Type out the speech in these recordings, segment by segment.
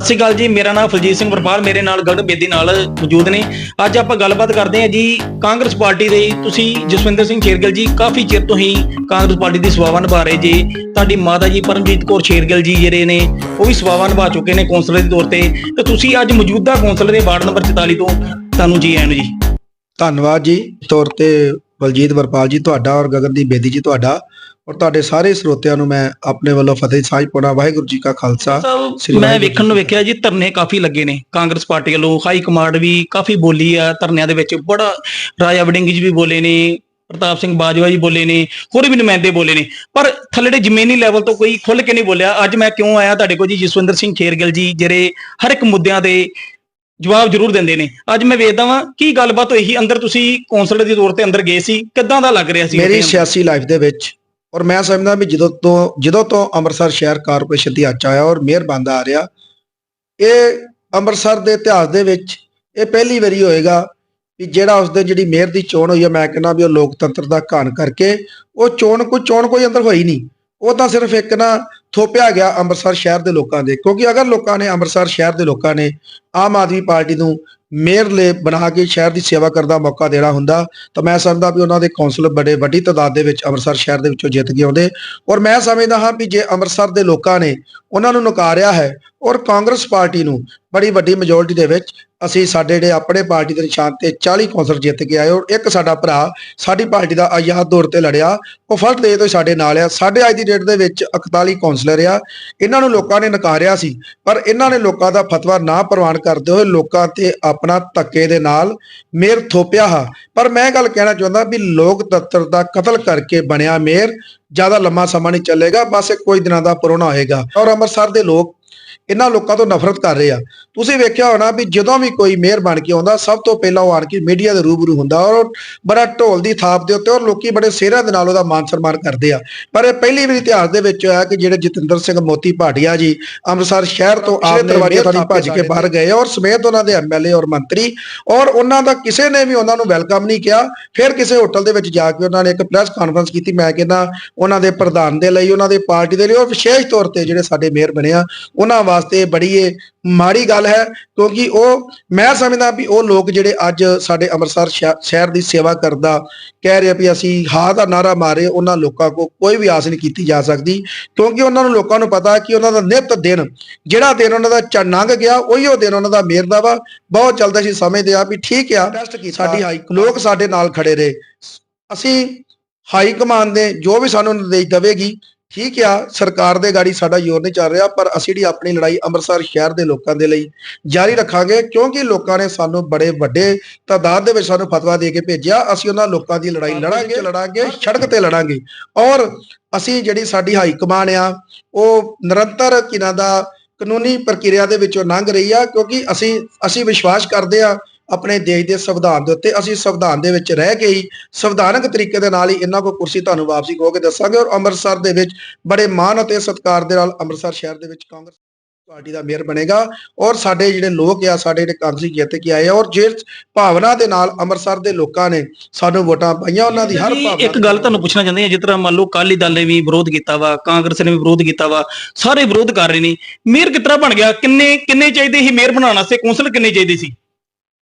ਸਤਿ ਸ਼੍ਰੀ ਅਕਾਲ ਜੀ, ਮੇਰਾ ਨਾਮ ਫਲਜੀਤ ਸਿੰਘ ਵਰਪਾਲ, ਮੇਰੇ ਨਾਲ ਗਗਨ ਬੇਦੀ ਨਾਲ ਮੌਜੂਦ ਨੇ। ਅੱਜ ਆਪਾਂ ਗੱਲਬਾਤ ਕਰਦੇ ਹਾਂ ਜੀ ਕਾਂਗਰਸ ਪਾਰਟੀ ਦੇ, ਤੁਸੀਂ ਜਸਵਿੰਦਰ ਸਿੰਘ ਸ਼ੇਰਗਿੱਲ ਜੀ, ਕਾਫੀ ਚਿਰ ਤੋਂ ਹੀ ਕਾਂਗਰਸ ਪਾਰਟੀ ਦੀ ਸੇਵਾਵਾਂ ਨਿਭਾ ਰਹੇ ਜੀ। ਤੁਹਾਡੀ ਮਾਤਾ ਜੀ ਪਰਮਜੀਤ ਕੌਰ ਸ਼ੇਰਗਿੱਲ ਜੀ ਜਿਹੜੇ ਨੇ, ਉਹ ਵੀ ਸੇਵਾਵਾਂ ਨਿਭਾ ਚੁੱਕੇ ਨੇ ਕੌਂਸਲਰ ਦੇ ਤੌਰ ਤੇ। ਤੇ ਤੁਸੀਂ ਅੱਜ ਮੌਜੂਦਾ ਕੌਂਸਲਰ ਦੇ ਵਾਰਡ ਨੰਬਰ 44 ਤੋਂ, ਤੁਹਾਨੂੰ ਜੀ ਆਇਆਂ ਨੂੰ ਜੀ। ਧੰਨਵਾਦ ਜੀ, ਤੌਰ ਤੇ ਬਲਜੀਤ ਵਰਪਾਲ ਜੀ ਤੁਹਾਡਾ ਔਰ ਗਗਨਦੀਪ ਬੇਦੀ ਜੀ ਤੁਹਾਡਾ। ਔਰ ਤੁਹਾਡੇ ਸਾਰੇ ਸਰੋਤਿਆਂ ਨੂੰ ਮੈਂ ਆਪਣੇ ਵੱਲੋਂ ਫਤਿਹ ਸਾਂਝ ਪਾਉਣਾ। ਵਾਹਿਗੁਰੂ ਜੀ ਕਾ ਖਾਲਸਾ। ਮੈਂ ਵੇਖਣ ਨੂੰ ਵੇਖਿਆ ਜੀ ਧਰਨੇ ਕਾਫੀ ਲੱਗੇ ਨੇ। ਕਾਂਗਰਸ ਪਾਰਟੀ ਵੱਲੋਂ ਹਾਈ ਕਮਾਂਡ ਵੀ ਕਾਫੀ ਬੋਲੀ ਆ ਧਰਨਿਆਂ ਦੇ ਵਿੱਚ। ਬੜਾ ਰਾਜਾ ਵੜਿੰਗ ਜੀ ਵੀ ਬੋਲੇ ਨੇ ਪ੍ਰਤਾਪ ਸਿੰਘ ਬਾਜਵਾ ਜੀ ਬੋਲੇ ਨੇ ਹੋਰ ਵੀ ਨੁਮਾਇੰਦੇ ਬੋਲੇ ਨੇ। ਪਰ ਥੱਲੜੇ ਜ਼ਮੀਨੀ ਲੈਵਲ ਤੋਂ ਕੋਈ ਖੁੱਲ ਕੇ ਨਹੀਂ ਬੋਲਿਆ। ਅੱਜ ਮੈਂ ਕਿਉਂ ਆਇਆ? ਤੁਹਾਡੇ ਕੋਲ ਜੀ ਜਸਵਿੰਦਰ ਸਿੰਘ ਖੇਰਗਿੱਲ ਜੀ ਜਿਹੜੇ ਹਰ ਇੱਕ ਮੁੱਦਿਆਂ ਦੇ ਜਵਾਬ ਜ਼ਰੂਰ ਦਿੰਦੇ ਨੇ। ਅੱਜ ਮੈਂ ਵੇਖਦਾ ਵਾਂ ਕੀ ਗੱਲਬਾਤ ਹੋਈ ਸੀ। ਅੰਦਰ ਤੁਸੀਂ ਕੌਂਸਲਰ ਦੇ ਤੌਰ ਤੇ ਅੰਦਰ ਗਏ ਸੀ। ਕਿੱਦਾਂ ਦਾ ਲੱਗ ਰਿਹਾ ਸੀ ਮੇਰੀ? ਸਿਆਸੀ ਲਾਈਫ ਦੇ ਵਿੱਚ। ਔਰ ਮੈਂ ਸਮਝਦਾ ਵੀ ਜਦੋਂ ਤੋਂ ਜਦੋਂ ਤੋਂ ਅੰਮ੍ਰਿਤਸਰ ਸ਼ਹਿਰ ਕਾਰਪੋਰੇਸ਼ਨ ਦੀ ਹੱਥ 'ਚ ਆਇਆ ਔਰ ਮੇਅਰ ਬਣਦਾ ਆ ਰਿਹਾ ਇਹ ਅੰਮ੍ਰਿਤਸਰ ਦੇ ਇਤਿਹਾਸ ਦੇ ਵਿੱਚ ਇਹ ਪਹਿਲੀ ਵਾਰੀ ਹੋਏਗਾ ਵੀ ਜਿਹੜਾ ਉਸ ਦਿਨ ਜਿਹੜੀ ਮੇਅਰ ਦੀ ਚੋਣ ਹੋਈ ਹੈ ਮੈਂ ਕਹਿੰਦਾ ਵੀ ਉਹ ਲੋਕਤੰਤਰ ਦਾ ਘਾਣ ਕਰਕੇ ਉਹ ਚੋਣ ਕੋਈ ਚੋਣ ਕੋਈ ਅੰਦਰ ਹੋਈ ਨਹੀਂ। ਉਹ ਤਾਂ ਸਿਰਫ ਇੱਕ ਨਾ ਥੋਪਿਆ ਗਿਆ ਅੰਮ੍ਰਿਤਸਰ ਸ਼ਹਿਰ ਦੇ ਲੋਕਾਂ ਦੇ, ਕਿਉਂਕਿ ਅਗਰ ਲੋਕਾਂ ਨੇ ਅੰਮ੍ਰਿਤਸਰ ਸ਼ਹਿਰ ਦੇ ਲੋਕਾਂ ਨੇ ਆਮ ਆਦਮੀ ਪਾਰਟੀ ਨੂੰ ਮੇਅਰ ਲੈ ਬਣਾ ਕੇ ਸ਼ਹਿਰ ਦੀ ਸੇਵਾ ਕਰਨ ਦਾ ਮੌਕਾ ਦੇਣਾ ਹੁੰਦਾ, ਤਾਂ ਮੈਂ ਸਮਝਦਾ ਵੀ ਉਹਨਾਂ ਦੇ ਕੌਂਸਲ ਬੜੇ ਵੱਡੀ ਤਾਦਾਦ ਦੇ ਵਿੱਚ ਅੰਮ੍ਰਿਤਸਰ ਸ਼ਹਿਰ ਦੇ ਵਿੱਚੋਂ ਜਿੱਤ ਕੇ ਆਉਂਦੇ। ਔਰ ਮੈਂ ਸਮਝਦਾ ਹਾਂ ਵੀ ਜੇ ਅੰਮ੍ਰਿਤਸਰ ਦੇ ਲੋਕਾਂ ਨੇ ਉਹਨਾਂ ਨੂੰ ਨਕਾਰਿਆ ਹੈ ਔਰ ਕਾਂਗਰਸ ਪਾਰਟੀ ਨੂੰ ਬੜੀ ਵੱਡੀ ਮੈਜੋਰਟੀ ਦੇ ਵਿੱਚ ਅਸੀਂ ਸਾਡੇ ਜਿਹੜੇ ਆਪਣੇ ਪਾਰਟੀ ਦੇ ਨਿਸ਼ਾਨ ਤੇ 40 ਕੌਂਸਲ ਜਿੱਤ ਕੇ ਆਏ ਔਰ ਇੱਕ ਸਾਡਾ ਭਰਾ ਸਾਡੀ ਪਾਰਟੀ ਦਾ ਆਜ਼ਾਦ ਦੌਰ ਤੇ ਲੜਿਆ, ਉਹ ਫਸਟ ਡੇ ਤੋਂ ਹੀ ਸਾਡੇ ਨਾਲ ਆ। ਸਾਡੇ ਅੱਜ ਦੀ ਡੇਟ ਦੇ ਵਿੱਚ 41 ਕੌਂਸਲਰ ਆ। ਇਹਨਾਂ ਨੂੰ ਲੋਕਾਂ ਨੇ ਨਕਾਰਿਆ ਸੀ, ਪਰ ਇਹਨਾਂ ਨੇ ਲੋਕਾਂ ਦਾ ਫਤਵਾ ਨਾ ਪ੍ਰਵਾਨ ਕਰਦੇ ਹੋਏ ਲੋਕਾਂ ਤੇ ਆਪਣਾ ਧੱਕੇ ਦੇ ਨਾਲ ਮੇਰ ਥੋਪਿਆ ਹਾ। ਪਰ ਮੈਂ ਗੱਲ ਕਹਿਣਾ ਚਾਹੁੰਦਾ ਵੀ ਲੋਕਤੰਤਰ ਦਾ ਕਤਲ ਕਰਕੇ ਬਣਿਆ ਮੇਰ, ਜ਼ਿਆਦਾ ਲੰਮਾ ਸਮਾਂ ਨਹੀਂ ਚੱਲੇਗਾ, ਬਸ ਇਹ ਕੁਝ ਦਿਨਾਂ ਦਾ ਪੁਰਾਣਾ ਹੋਏਗਾ। ਔਰ ਅੰਮ੍ਰਿਤਸਰ ਦੇ ਲੋਕ ਇਹਨਾਂ ਲੋਕਾਂ ਤੋਂ ਨਫ਼ਰਤ ਕਰ ਰਹੇ ਆ। ਤੁਸੀਂ ਵੇਖਿਆ ਹੋਣਾ ਵੀ ਜਦੋਂ ਵੀ ਕੋਈ ਮੇਅਰ ਬਣ ਕੇ ਆਉਂਦਾ ਸਭ ਤੋਂ ਪਹਿਲਾਂ ਉਹ ਆਣ ਕੇ ਮੀਡੀਆ ਦੇ ਰੂਬਰੂ ਹੁੰਦਾ ਔਰ ਬੜਾ ਢੋਲ ਦੀ ਥਾਪ ਦੇ ਉੱਤੇ ਔਰ ਲੋਕੀ ਬੜੇ ਸਿਹਰਾ ਦੇ ਨਾਲ ਉਹਦਾ ਮਾਨ ਸਨਮਾਨ ਕਰਦੇ ਆ। ਪਰ ਇਹ ਪਹਿਲੀ ਵਾਰੀ ਇਤਿਹਾਸ ਦੇ ਵਿੱਚ ਹੋਇਆ ਕਿ ਜਿਹੜੇ ਜਤਿੰਦਰ ਸਿੰਘ ਮੋਤੀ ਭਾਟੀਆ ਜੀ ਅੰਮ੍ਰਿਤਸਰ ਸ਼ਹਿਰ ਤੋਂ ਆਪ ਦਰਬਾਰੀ ਤੋਂ ਭੱਜ ਕੇ ਬਾਹਰ ਗਏ ਔਰ ਸਮੇਤ ਉਹਨਾਂ ਦੇ ਐਮਐਲਏ ਔਰ ਮੰਤਰੀ ਔਰ ਉਹਨਾਂ ਦਾ ਕਿਸੇ ਨੇ ਵੀ ਉਹਨਾਂ ਨੂੰ ਵੈਲਕਮ ਨਹੀਂ ਕਿਹਾ। ਫਿਰ ਕਿਸੇ ਹੋਟਲ ਦੇ ਵਿੱਚ ਜਾ ਕੇ ਉਹਨਾਂ ਨੇ ਇੱਕ ਪ੍ਰੈਸ ਕਾਨਫਰੰਸ ਕੀਤੀ। ਮੈਂ ਕਹਿੰਦਾ ਉਹਨਾਂ ਦੇ ਪ੍ਰਧਾਨ ਦੇ ਲਈ ਉਹਨਾਂ ਦੇ ਪਾਰਟੀ ਦੇ ਲਈ ਔਰ ਵਿਸ਼ੇਸ਼ ਤੌਰ ਤੇ ਜਿਹੜੇ ਸਾਡੇ ਮੇਅਰ ਬਣੇ ਆ ਉਹਨਾਂ ਵਾਸਤੇ ਬੜੀ ਇਹ ਮਾੜੀ ਗੱਲ ਹੈ ਕਿਉਂਕਿ ਉਹ ਮੈਂ ਸਮਝਦਾ ਵੀ ਉਹ ਲੋਕ ਜਿਹੜੇ ਅੱਜ ਸਾਡੇ ਅੰਮ੍ਰਿਤਸਰ ਸ਼ਹਿ- ਸ਼ਹਿਰ ਦੀ ਸੇਵਾ ਕਰਦਾ ਕਹਿ ਰਹੇ ਵੀ ਅਸੀਂ ਹਾਂ ਦਾ ਨਾਰਾ ਮਾਰੇ ਉਹਨਾਂ ਲੋਕਾਂ ਕੋ ਕੋਈ ਵੀ ਆਸ ਨਹੀਂ ਕੀਤੀ ਜਾ ਸਕਦੀ ਕਿਉਂਕਿ ਉਹਨਾਂ ਨੂੰ ਲੋਕਾਂ ਨੂੰ ਪਤਾ ਕਿ ਉਹਨਾਂ ਦਾ ਨਿਤ ਦਿਨ ਜਿਹੜਾ ਦਿਨ ਉਹਨਾਂ ਦਾ ਚ- ਲੰਘ ਗਿਆ ਉਹੀ ਉਹ ਦਿਨ ਉਹਨਾਂ ਦਾ ਮੇਰ ਦਾ ਵਾ ਬਹੁਤ ਜਲਦ ਅਸੀਂ ਸਮਝਦੇ ਆ ਵੀ ਠੀਕ ਆ ਸਾਡੀ ਹਾਈ ਲੋਕ ਸਾਡੇ ਨਾਲ ਖੜੇ ਰਹੇ। ਅਸੀਂ ਹਾਈ ਕਮਾਂਡ ਦੇ ਜੋ ਵੀ ਸਾਨੂੰ ਨਿਰਦੇਸ਼ ਦੇਵੇਗੀ ਠੀਕ ਆ ਸਰਕਾਰ ਦੇ ਗਾੜੀ ਸਾਡਾ ਜ਼ੋਰ ਨਹੀਂ ਚੱਲ ਰਿਹਾ ਪਰ ਅਸੀਂ ਜਿਹੜੀ ਆਪਣੀ ਲੜਾਈ ਅੰਮ੍ਰਿਤਸਰ ਸ਼ਹਿਰ ਦੇ ਲੋਕਾਂ ਦੇ ਲਈ ਜਾਰੀ ਰੱਖਾਂਗੇ ਕਿਉਂਕਿ ਲੋਕਾਂ ਨੇ ਸਾਨੂੰ ਬੜੇ ਵੱਡੇ ਤਾਦਾਦ ਦੇ ਵਿੱਚ ਸਾਨੂੰ ਫਤਵਾ ਦੇ ਕੇ ਭੇਜਿਆ ਅਸੀਂ ਉਹਨਾਂ ਲੋਕਾਂ ਦੀ ਲੜਾਈ ਲੜਾਂਗੇ ਲੜਾਂਗੇ। ਸੜਕ ਤੇ ਲੜਾਂਗੇ। ਔਰ ਅਸੀਂ ਜਿਹੜੀ ਸਾਡੀ ਹਾਈ ਕਮਾਂਡ ਆ ਉਹ ਨਿਰੰਤਰ ਕਿਨਾਂ ਦਾ ਕਾਨੂੰਨੀ ਪ੍ਰਕਿਰਿਆ ਦੇ ਵਿੱਚੋਂ ਲੰਘ ਰਹੀ ਆ ਕਿਉਂਕਿ ਅਸੀਂ ਅਸੀਂ ਵਿਸ਼ਵਾਸ ਕਰਦੇ ਆ ਆਪਣੇ ਦੇਸ਼ ਦੇ ਸੰਵਿਧਾਨ ਦੇ ਉੱਤੇ ਅਸੀਂ ਸੰਵਿਧਾਨ ਦੇ ਵਿੱਚ ਰਹਿ ਕੇ ਹੀ ਸੰਵਿਧਾਨਕ ਤਰੀਕੇ ਦੇ ਨਾਲ ਹੀ ਇਹਨਾਂ ਕੋ ਕੁਰਸੀ ਤੁਹਾਨੂੰ ਵਾਪਸੀ ਖੋ ਕੇ ਦੱਸਾਂਗੇ ਔਰ ਅੰਮ੍ਰਿਤਸਰ ਦੇ ਵਿੱਚ ਬੜੇ ਮਾਣ ਅਤੇ ਸਤਿਕਾਰ ਦੇ ਨਾਲ ਅੰਮ੍ਰਿਤਸਰ ਸ਼ਹਿਰ ਦੇ ਵਿੱਚ ਕਾਂਗਰਸ ਪਾਰਟੀ ਦਾ ਮੇਅਰ ਬਣੇਗਾ ਔਰ ਸਾਡੇ ਜਿਹੜੇ ਲੋਕ ਆ ਸਾਡੇ ਜਿਹੜੇ ਕਾਂਗਰਸੀ ਜਿੱਤ ਕੇ ਆਏ ਆ ਔਰ ਜਿਸ ਭਾਵਨਾ ਦੇ ਨਾਲ ਅੰਮ੍ਰਿਤਸਰ ਦੇ ਲੋਕਾਂ ਨੇ ਸਾਨੂੰ ਵੋਟਾਂ ਪਾਈਆਂ ਉਹਨਾਂ ਦੀ ਹਰ ਜੀ, ਭਾਵਨਾ ਇੱਕ ਗੱਲ ਤੁਹਾਨੂੰ ਪੁੱਛਣਾ ਚਾਹੁੰਦੇ ਆ ਜਿਸ ਤਰ੍ਹਾਂ ਮੰਨ ਲਓ ਕਾਲੀ ਦਲ ਨੇ ਵੀ ਵਿਰੋਧ ਕੀਤਾ ਵਾ ਕਾਂਗਰਸ ਨੇ ਵੀ ਵਿਰੋਧ ਕੀਤਾ ਵਾ ਸਾਰੇ ਵਿਰੋਧ ਕਰ ਰਹੇ ਨੇ ਮੇਅਰ ਕਿਸ ਤਰ੍ਹਾਂ ਬਣ ਗਿਆ? ਕਿੰਨੇ ਕਿੰਨੇ ਚਾਹੀਦੇ ਸੀ ਮੇਅਰ ਬਣਾਉਣ ਵਾਸਤੇ? ਕੌਂਸਲ ਕਿੰਨੇ ਚਾਹੀਦੇ ਸੀ?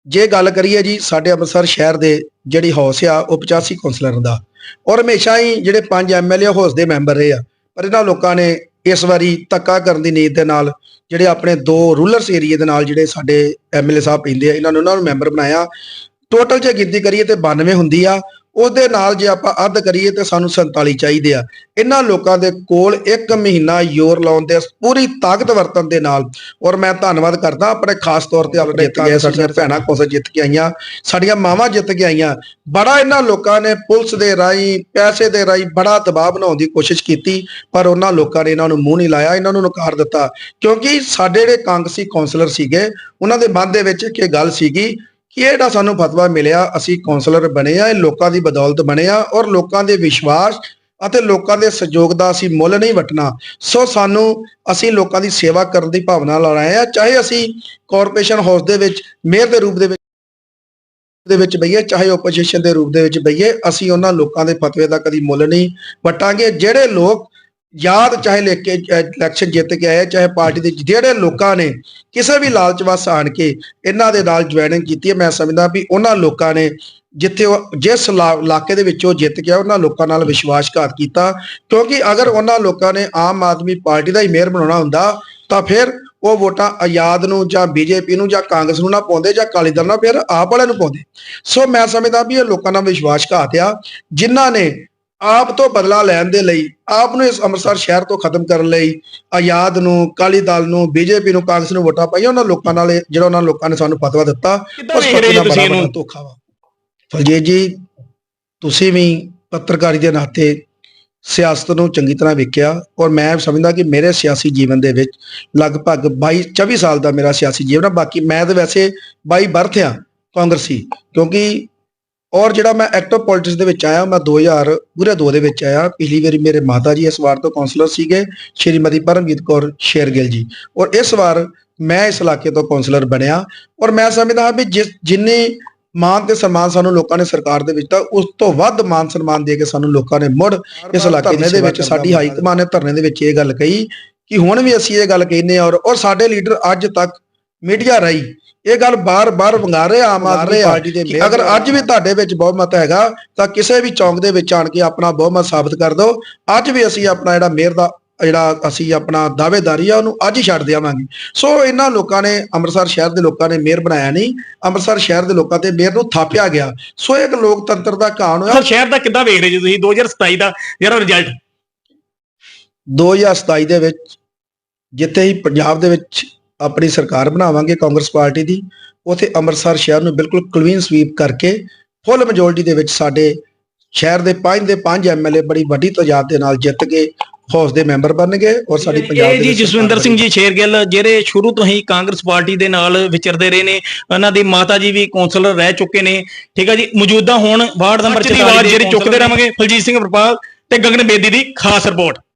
ਜੇ ਗੱਲ ਕਰੀਏ ਜੀ ਸਾਡੇ ਅੰਮ੍ਰਿਤਸਰ ਸ਼ਹਿਰ ਦੇ ਜਿਹੜੀ ਹੌਸ ਆ, ਉਹ 85 ਕੌਂਸਲਰ ਦਾ। ਔਰ ਹਮੇਸ਼ਾ ਹੀ ਜਿਹੜੇ ਪੰਜ ਐਮਐਲਏ ਹੌਸ ਦੇ ਮੈਂਬਰ ਰਹੇ ਆ, ਪਰ ਇਹਨਾਂ ਲੋਕਾਂ ਨੇ ਇਸ ਵਾਰੀ ਧੱਕਾ ਕਰਨ ਦੀ ਨੀਤ ਦੇ ਨਾਲ ਜਿਹੜੇ ਆਪਣੇ ਦੋ ਰੂਲਰਸ ਏਰੀਆ ਦੇ ਨਾਲ ਜਿਹੜੇ ਸਾਡੇ ਐਮਐਲਏ ਸਾਹਿਬ ਪੈਂਦੇ ਆ, ਇਹਨਾਂ ਨੂੰ ਉਹਨਾਂ ਨੂੰ ਮੈਂਬਰ ਬਣਾਇਆ। ਟੋਟਲ ਜੇ ਗਿਣਤੀ ਕਰੀਏ ਤੇ 92 ਹੁੰਦੀ ਆ ਉਹਦੇ ਨਾਲ ਜੇ ਆਪਾਂ ਅੱਧ ਕਰੀਏ ਤੇ ਸਾਨੂੰ 47 ਚਾਹੀਦੇ ਆ। ਇਹਨਾਂ ਲੋਕਾਂ ਦੇ ਕੋਲ ਇੱਕ ਮਹੀਨਾ ਜ਼ੋਰ ਲਾਉਣ ਦੇ ਪੂਰੀ ਤਾਕਤ ਵਰਤਣ ਦੇ ਨਾਲ। ਔਰ ਮੈਂ ਧੰਨਵਾਦ ਕਰਦਾ ਆਪਣੇ ਖਾਸ ਤੌਰ ਤੇ ਆਪਣੇ ਜਿੱਤ ਗਏ ਸਾਡੀਆਂ ਭੈਣਾਂ ਕੋਸ ਜਿੱਤ ਕੇ ਆਈਆਂ ਸਾਡੀਆਂ ਮਾਵਾਂ ਜਿੱਤ ਕੇ ਆਈਆਂ। ਬੜਾ ਇਹਨਾਂ ਲੋਕਾਂ ਨੇ ਪੁਲਿਸ ਦੇ ਰਾਹੀਂ ਪੈਸੇ ਦੇ ਰਾਹੀਂ ਬੜਾ ਦਬਾਅ ਬਣਾਉਣ ਦੀ ਕੋਸ਼ਿਸ਼ ਕੀਤੀ ਪਰ ਉਹਨਾਂ ਲੋਕਾਂ ਨੇ ਇਹਨਾਂ ਨੂੰ ਮੂੰਹ ਨਹੀਂ ਲਾਇਆ ਇਹਨਾਂ ਨੂੰ ਨਕਾਰ ਦਿੱਤਾ। ਕਿਉਂਕਿ ਸਾਡੇ ਜਿਹੜੇ ਕਾਂਗਰਸੀ ਕਾਉਂਸਲਰ ਸੀਗੇ ਉਹਨਾਂ ਦੇ ਮਨ ਦੇ ਵਿੱਚ ਇੱਕ ਗੱਲ ਸੀਗੀ ਕਿ ਇਹਦਾ ਸਾਨੂੰ ਫਤਵਾ ਮਿਲਿਆ, ਅਸੀਂ ਕਾਉਂਸਲਰ ਬਣੇ ਆ, ਇਹ ਲੋਕਾਂ ਦੀ ਬਦੌਲਤ ਬਣੇ ਆ ਔਰ ਲੋਕਾਂ ਦੇ ਵਿਸ਼ਵਾਸ ਅਤੇ ਲੋਕਾਂ ਦੇ ਸਹਿਯੋਗ ਦਾ ਅਸੀਂ ਮੁੱਲ ਨਹੀਂ ਵਟਣਾ। ਸੋ ਸਾਨੂੰ ਅਸੀਂ ਲੋਕਾਂ ਦੀ ਸੇਵਾ ਕਰਨ ਦੀ ਭਾਵਨਾ ਨਾਲ ਆਏ ਆ, ਚਾਹੇ ਅਸੀਂ ਕਾਰਪੋਰੇਸ਼ਨ ਹਾਊਸ ਦੇ ਵਿੱਚ ਮੇਅਰ ਦੇ ਰੂਪ ਦੇ ਵਿੱਚ ਦੇ ਵਿੱਚ ਬਈਏ, ਚਾਹੇ ਆਪੋਜੀਸ਼ਨ ਦੇ ਰੂਪ ਦੇ ਵਿੱਚ ਬਈਏ, ਅਸੀਂ ਉਹਨਾਂ ਲੋਕਾਂ ਦੇ ਫਤਵੇ ਦਾ ਕਦੀ ਮੁੱਲ ਨਹੀਂ ਵਟਾਂਗੇ। ਜਿਹੜੇ ਲੋਕ ਯਾਦ ਚਾਹੇ ਲੈ ਕੇ ਇਲੈਕਸ਼ਨ ਜਿੱਤ ਕੇ ਆਏ, ਚਾਹੇ ਪਾਰਟੀ ਦੇ ਜਿਹੜੇ ਲੋਕਾਂ ਨੇ ਕਿਸੇ ਵੀ ਲਾਲਚ ਵਸ ਆਣ ਕੇ ਇਹਨਾਂ ਦੇ ਨਾਲ ਜੁਆਇਨਿੰਗ ਕੀਤੀ ਹੈ, ਮੈਂ ਸਮਝਦਾ ਵੀ ਉਹਨਾਂ ਲੋਕਾਂ ਨੇ ਜਿੱਥੇ ਉਹ, ਜਿਸ ਇਲਾ- ਇਲਾਕੇ ਦੇ ਵਿੱਚ ਉਹ ਜਿੱਤ ਗਿਆ ਉਹਨਾਂ ਲੋਕਾਂ ਨਾਲ ਵਿਸ਼ਵਾਸਘਾਤ ਕੀਤਾ। ਕਿਉਂਕਿ ਅਗਰ ਉਹਨਾਂ ਲੋਕਾਂ ਨੇ ਆਮ ਆਦਮੀ ਪਾਰਟੀ ਦਾ ਹੀ ਮੇਅਰ ਬਣਾਉਣਾ ਹੁੰਦਾ, ਤਾਂ ਫਿਰ ਉਹ ਵੋਟਾਂ ਆਜ਼ਾਦ ਨੂੰ ਜਾਂ ਬੀਜੇਪੀ ਨੂੰ ਜਾਂ ਕਾਂਗਰਸ ਨੂੰ ਨਾ ਪਾਉਂਦੇ ਜਾਂ ਅਕਾਲੀ ਦਲ ਨਾਲ ਫਿਰ ਆਪ ਵਾਲਿਆਂ ਨੂੰ ਪਾਉਂਦੇ। ਸੋ ਮੈਂ ਸਮਝਦਾ ਵੀ ਇਹ ਲੋਕਾਂ ਨਾਲ ਵਿਸ਼ਵਾਸਘਾਤ ਆ, ਜਿਨ੍ਹਾਂ ਨੇ ਆਪ ਤੋਂ ਬਦਲਾ ਲੈਣ ਦੇ ਲਈ ਆਪ ਨੂੰ ਇਸ ਅੰਮ੍ਰਿਤਸਰ ਸ਼ਹਿਰ ਤੋਂ ਖਤਮ ਕਰਨ ਲਈ ਆਜ਼ਾਦ ਨੂੰ ਅਕਾਲੀ ਦਲ ਨੂੰ ਬੀਜੇਪੀ ਨੂੰ ਕਾਂਗਰਸ ਨੂੰ ਵੋਟਾਂ ਪਾਈਆਂ ਉਹਨਾਂ ਲੋਕਾਂ ਨਾਲ ਜਿਹੜਾ ਉਹਨਾਂ ਲੋਕਾਂ ਨੇ ਸਾਨੂੰ ਫਤਵਾ ਦਿੱਤਾ ਉਸ ਫਤਵੇ ਦਾ ਬੜਾ ਵੱਡਾ ਧੋਖਾ ਵਾ। ਫਲਜੀਤ ਜੀ ਤੁਸੀਂ ਵੀ ਪੱਤਰਕਾਰੀ ਦੇ ਨਾਤੇ ਸਿਆਸਤ ਨੂੰ ਚੰਗੀ ਤਰ੍ਹਾਂ ਵੇਖਿਆ ਔਰ ਮੈਂ ਸਮਝਦਾ ਕਿ ਮੇਰੇ ਸਿਆਸੀ ਜੀਵਨ ਦੇ ਵਿੱਚ ਲਗਭਗ 22 24 ਸਾਲ ਦਾ ਮੇਰਾ ਸਿਆਸੀ ਜੀਵਨ ਆ ਬਾਕੀ ਮੈਂ ਤਾਂ ਵੈਸੇ ਬਾਈ ਬਰਥ ਆ ਕਾਂਗਰਸੀ ਕਿਉਂਕਿ ਔਰ ਜਿਹੜਾ ਮੈਂ ਐਕਟਿਵ ਪੋਲਿਟਿਕਸ ਦੇ ਵਿੱਚ ਆਇਆ ਮੈਂ 2000 ਪੂਰੇ 2 ਦੇ ਵਿੱਚ ਆਇਆ। ਪਿਛਲੀ ਵਾਰੀ ਮੇਰੇ ਮਾਤਾ ਜੀ ਇਸ ਵਾਰ ਤੋਂ ਕਾਉਂਸਲਰ ਸੀਗੇ ਸ਼੍ਰੀਮਤੀ ਪਰਮਜੀਤ ਕੌਰ ਸ਼ੇਰਗਿੱਲ ਜੀ। ਔਰ ਇਸ ਵਾਰ ਮੈਂ ਇਸ ਇਲਾਕੇ ਤੋਂ ਕਾਉਂਸਲਰ ਬਣਿਆ। ਔਰ ਮੈਂ ਸਮਝਦਾ ਹਾਂ ਵੀ ਜਿਸ ਜਿੰਨੀ ਮਾਨ ਤੇ ਸਨਮਾਨ ਸਾਨੂੰ ਲੋਕਾਂ ਨੇ ਸਰਕਾਰ ਦੇ ਵਿੱਚ ਤਾਂ ਉਸ ਤੋਂ ਵੱਧ ਮਾਨ ਸਨਮਾਨ ਦੇ ਕੇ ਸਾਨੂੰ ਲੋਕਾਂ ਨੇ ਮੁੜ ਇਸ ਇਲਾਕੇ ਦੇ ਵਿੱਚ ਸਾਡੀ ਹਾਈ ਕਮਾਨ ਨੇ ਧਰਨੇ ਦੇ ਵਿੱਚ ਇਹ ਗੱਲ ਕਹੀ ਕਿ ਹੁਣ ਵੀ ਅਸੀਂ ਇਹ ਗੱਲ ਕਹਿੰਦੇ ਹਾਂ। ਔਰ ਔਰ ਸਾਡੇ ਲੀਡਰ ਅੱਜ ਤੱਕ ਮੀਡੀਆ ਰਾਹੀਂ ਇਹ ਗੱਲ ਬਾਰ-ਬਾਰ ਵੰਗਾ ਰਹੇ ਆ ਆਮ ਆਦਮੀ ਪਾਰਟੀ ਦੇ ਅਗਰ ਅੱਜ ਵੀ ਤੁਹਾਡੇ ਵਿੱਚ ਬਹੁਮਤ ਹੈਗਾ ਤਾਂ ਕਿਸੇ ਵੀ ਚੌਂਕ ਦੇ ਵਿੱਚ ਆਣ ਕੇ ਆਪਣਾ ਬਹੁਮਤ ਸਾਬਤ ਕਰ ਦਿਓ। ਅੱਜ ਵੀ ਅਸੀਂ ਆਪਣਾ ਜਿਹੜਾ ਮੇਅਰ ਦਾ ਜਿਹੜਾ ਅਸੀਂ ਆਪਣਾ ਦਾਅਵੇਦਾਰੀ ਆ ਉਹਨੂੰ ਅੱਜ ਹੀ ਛੱਡ ਦਿਆਵਾਂਗੇ ਸੋ ਇਹਨਾਂ ਲੋਕਾਂ ਨੇ ਅੰਮ੍ਰਿਤਸਰ ਸ਼ਹਿਰ ਦੇ ਲੋਕਾਂ ਨੇ ਮੇਅਰ ਬਣਾਇਆ ਨਹੀਂ। ਅੰਮ੍ਰਿਤਸਰ ਸ਼ਹਿਰ ਦੇ ਲੋਕਾਂ ਤੇ ਮੇਅਰ ਨੂੰ ਥਾਪਿਆ ਗਿਆ। ਸੋ ਇਹ ਇੱਕ ਲੋਕਤੰਤਰ ਦਾ ਕਹਾਣ ਹੋਇਆ। ਸਰ ਸ਼ਹਿਰ ਦਾ ਕਿੱਦਾਂ ਵੇਖ ਰਹੇ ਜੀ ਤੁਸੀਂ? 2027 ਦਾ ਜਿਹੜਾ ਰਿਜ਼ਲਟ 2027 ਦੇ ਵਿੱਚ ਜਿੱਥੇ ਹੀ ਪੰਜਾਬ ਦੇ ਵਿੱਚ ਆਪਣੀ ਸਰਕਾਰ ਬਣਾਵਾਂਗੇ ਕਾਂਗਰਸ ਪਾਰਟੀ ਦੀ ਉਥੇ ਅੰਮ੍ਰਿਤਸਰ ਸ਼ਹਿਰ ਨੂੰ ਬਿਲਕੁਲ ਕਲੀਨ ਸਵੀਪ ਕਰਕੇ ਫੁੱਲ ਮੈਜੋਰਟੀ ਦੇ ਵਿੱਚ ਸਾਡੇ ਸ਼ਹਿਰ ਦੇ ਪੰਜ ਦੇ ਪੰਜ ਐਮਐਲਏ ਬੜੀ ਵੱਡੀ ਤਾਦਾਦ ਦੇ ਨਾਲ ਜਿੱਤ ਕੇ ਹਾਊਸ ਦੇ ਮੈਂਬਰ ਬਣਨਗੇ ਔਰ ਸਾਡੀ ਪੰਜਾਬ ਦੇ ਜੀ ਜਸਵਿੰਦਰ ਸਿੰਘ ਜੀ ਸ਼ੇਰਗਿੱਲ ਜਿਹੜੇ ਸ਼ੁਰੂ ਤੋਂ ਹੀ ਕਾਂਗਰਸ ਪਾਰਟੀ ਦੇ ਨਾਲ ਵਿਚਰਦੇ ਰਹੇ ਨੇ ਉਹਨਾਂ ਦੀ ਮਾਤਾ ਜੀ ਵੀ ਕੌਂਸਲਰ ਰਹਿ ਚੁੱਕੇ ਨੇ ਠੀਕ ਹੈ ਜੀ? ਮੌਜੂਦਾ ਹੁਣ ਵਾਰਡ ਨੰਬਰ 44 ਦੀ ਆਵਾਜ਼ ਜਿਹੜੀ ਚੁੱਕਦੇ ਰਹਾਂਗੇ ਫਲਜੀਤ ਸਿੰਘ ਵਰਪਾਲ ਤੇ ਗਗਨ ਬੇਦੀ ਦੀ ਖਾਸ ਰਿਪੋਰਟ